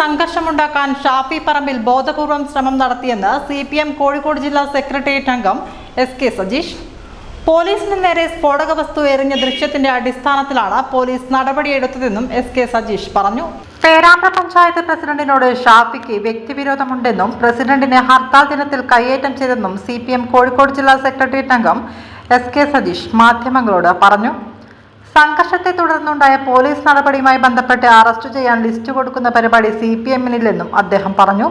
സംഘർഷമുണ്ടാക്കാൻ ഷാഫി പറമ്പിൽ ബോധപൂർവം ശ്രമം നടത്തിയെന്ന് സി പി എം കോഴിക്കോട് ജില്ലാ സെക്രട്ടേറിയറ്റ് അംഗം എസ് കെ സജീഷ് പോലീസിന് നേരെ സ്ഫോടക വസ്തു എറിഞ്ഞ ദൃശ്യത്തിന്റെ അടിസ്ഥാനത്തിലാണ് പോലീസ് നടപടിയെടുത്തതെന്നും എസ് കെ സജീഷ് പറഞ്ഞു. പേരാമ്പ്ര പഞ്ചായത്ത് പ്രസിഡന്റിനോട് ഷാഫിക്ക് വ്യക്തിവിരോധമുണ്ടെന്നും പ്രസിഡന്റിനെ ഹർത്താൽ ദിനത്തിൽ കയ്യേറ്റം ചെയ്തെന്നും സി കോഴിക്കോട് ജില്ലാ സെക്രട്ടേറിയറ്റ് അംഗം എസ് കെ സജീഷ് മാധ്യമങ്ങളോട് പറഞ്ഞു. സംഘർഷത്തെ തുടർന്നുണ്ടായ പോലീസ് നടപടിയുമായി ബന്ധപ്പെട്ട് അറസ്റ്റ് ചെയ്യാൻ ലിസ്റ്റ് കൊടുക്കുന്ന പരിപാടി സി പി എമ്മിനില്ലെന്നും അദ്ദേഹം പറഞ്ഞു.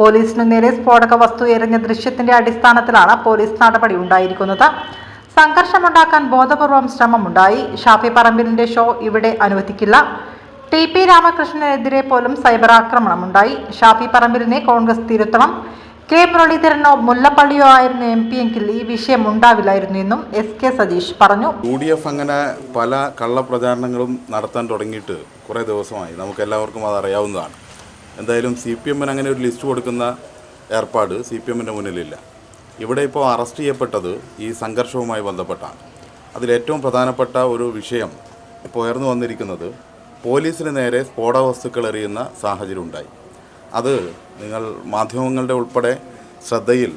പോലീസിനു നേരെ സ്ഫോടക വസ്തു എറിഞ്ഞ ദൃശ്യത്തിന്റെ അടിസ്ഥാനത്തിലാണ് പോലീസ് നടപടി ഉണ്ടായിരിക്കുന്നത്. സംഘർഷമുണ്ടാക്കാൻ ബോധപൂർവം ശ്രമമുണ്ടായി. ഷാഫി പറമ്പിലിന്റെ ഷോ ഇവിടെ അനുവദിക്കില്ല. ടി പി രാമകൃഷ്ണനെതിരെ പോലും സൈബർ ആക്രമണമുണ്ടായി. ഷാഫി പറമ്പിലിനെ കോൺഗ്രസ് തിരുത്തണം. കെ മുരളീധരനോ മുല്ലപ്പള്ളിയോ ആയിരുന്നു എം പി എങ്കിൽ ഈ വിഷയം ഉണ്ടാവില്ലായിരുന്നു എന്നും എസ് കെ സതീഷ് പറഞ്ഞു. യു ഡി എഫ് അങ്ങനെ പല കള്ളപ്രചാരണങ്ങളും നടത്താൻ തുടങ്ങിയിട്ട് കുറേ ദിവസമായി. നമുക്ക് എല്ലാവർക്കും അത് അറിയാവുന്നതാണ്. എന്തായാലും സി പി എമ്മിന് അങ്ങനെ ഒരു ലിസ്റ്റ് കൊടുക്കുന്ന ഏർപ്പാട് സി പി എമ്മിന്റെ മുന്നിലില്ല. ഇവിടെ ഇപ്പോൾ അറസ്റ്റ് ചെയ്യപ്പെട്ടത് ഈ സംഘർഷവുമായി ബന്ധപ്പെട്ടാണ്. അതിലേറ്റവും പ്രധാനപ്പെട്ട ഒരു വിഷയം ഇപ്പോൾ ഉയർന്നു വന്നിരിക്കുന്നത് പോലീസിന് നേരെ സ്ഫോടക വസ്തുക്കൾ എറിയുന്ന സാഹചര്യം ഉണ്ടായി. അത് നിങ്ങൾ മാധ്യമങ്ങളുടെ ഉൾപ്പെടെ ശ്രദ്ധയിൽ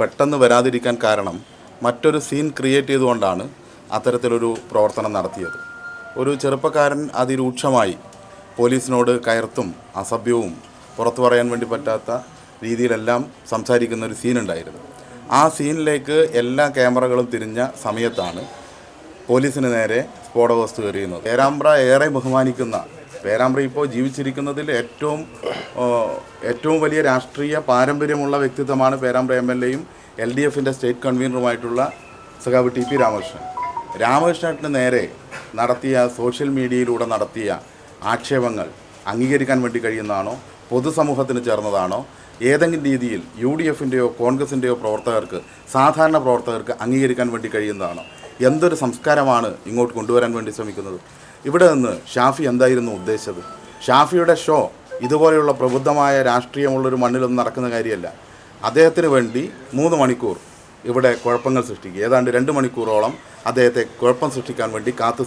പെട്ടെന്ന് വരാതിരിക്കാൻ കാരണം മറ്റൊരു സീൻ ക്രിയേറ്റ് ചെയ്തുകൊണ്ടാണ് അത്തരത്തിലൊരു പ്രവർത്തനം നടത്തിയത്. ഒരു ചെറുപ്പക്കാരൻ അതിരൂക്ഷമായി പോലീസിനോട് കയർത്തും അസഭ്യവും പുറത്തു പറയാൻ വേണ്ടി പറ്റാത്ത രീതിയിലെല്ലാം സംസാരിക്കുന്ന ഒരു സീനുണ്ടായിരുന്നു ആ സീനിലേക്ക് എല്ലാ ക്യാമറകളും തിരിഞ്ഞ സമയത്താണ് പോലീസിന് നേരെ സ്ഫോടക വസ്തു എറിയുന്നത് ഏരാമ്പ്ര ഏറെ ബഹുമാനിക്കുന്ന പേരാമ്പ്ര ഇപ്പോൾ ജീവിച്ചിരിക്കുന്നതിൽ ഏറ്റവും ഏറ്റവും വലിയ രാഷ്ട്രീയ പാരമ്പര്യമുള്ള വ്യക്തിത്വമാണ് പേരാമ്പ്ര എം എൽ എയും എൽ ഡി എഫിന്റെ സ്റ്റേറ്റ് കൺവീനറുമായിട്ടുള്ള സഖാവ് ടി പി രാമകൃഷ്ണൻ. രാമകൃഷ്ണന് നേരെ നടത്തിയ സോഷ്യൽ മീഡിയയിലൂടെ നടത്തിയ ആക്ഷേപങ്ങൾ അംഗീകരിക്കാൻ വേണ്ടി കഴിയുന്നതാണോ പൊതുസമൂഹത്തിന് ചേർന്നതാണോ ഏതെങ്കിലും രീതിയിൽ യു ഡി എഫിന്റെയോ കോൺഗ്രസിന്റെയോ പ്രവർത്തകർക്ക് സാധാരണ പ്രവർത്തകർക്ക് അംഗീകരിക്കാൻ വേണ്ടി കഴിയുന്നതാണോ എന്തൊരു സംസ്കാരമാണ് ഇങ്ങോട്ട് കൊണ്ടുവരാൻ വേണ്ടി ശ്രമിക്കുന്നത്? ഇവിടെ നിന്ന് ഷാഫി എന്തായിരുന്നു ഉദ്ദേശിച്ചത്? ഷാഫിയുടെ ഷോ ഇതുപോലെയുള്ള പ്രബുദ്ധമായ രാഷ്ട്രീയമുള്ളൊരു മണ്ണിലൊന്നും നടക്കുന്ന കാര്യമല്ല. അദ്ദേഹത്തിന് വേണ്ടി മൂന്ന് മണിക്കൂർ ഇവിടെ കുഴപ്പങ്ങൾ സൃഷ്ടിക്കുക. ഏതാണ്ട് രണ്ട് മണിക്കൂറോളം അദ്ദേഹത്തെ കുഴപ്പം സൃഷ്ടിക്കാൻ വേണ്ടി കാത്തു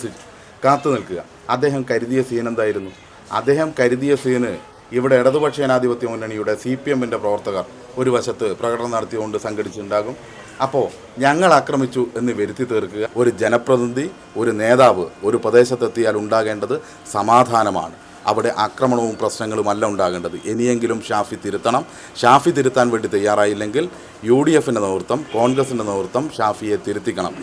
കാത്തു നിൽക്കുക. അദ്ദേഹം കരുതിയ സീൻ എന്തായിരുന്നു? അദ്ദേഹം കരുതിയ സീന് ഇവിടെ ഇടതുപക്ഷ ജനാധിപത്യ മുന്നണിയുടെ സി പി എമ്മിന്റെ പ്രവർത്തകർ ഒരു വശത്ത് പ്രകടനം നടത്തിയുകൊണ്ട് സംഘടിച്ചിട്ടുണ്ടാകും. അപ്പോൾ ഞങ്ങൾ ആക്രമിച്ചു എന്ന് വരുത്തി തീർക്കുക. ഒരു ജനപ്രതിനിധി ഒരു നേതാവ് ഒരു പ്രദേശത്തെത്തിയാൽ ഉണ്ടാകേണ്ടത് സമാധാനമാണ്. അവിടെ ആക്രമണവും പ്രശ്നങ്ങളുമല്ല ഉണ്ടാകേണ്ടത്. ഇനിയെങ്കിലും ഷാഫി തിരുത്തണം. ഷാഫി തിരുത്താൻ വേണ്ടി തയ്യാറായില്ലെങ്കിൽ യു ഡി എഫിന്റെ നേതൃത്വം കോൺഗ്രസിന്റെ നേതൃത്വം ഷാഫിയെ തിരുത്തിക്കണം.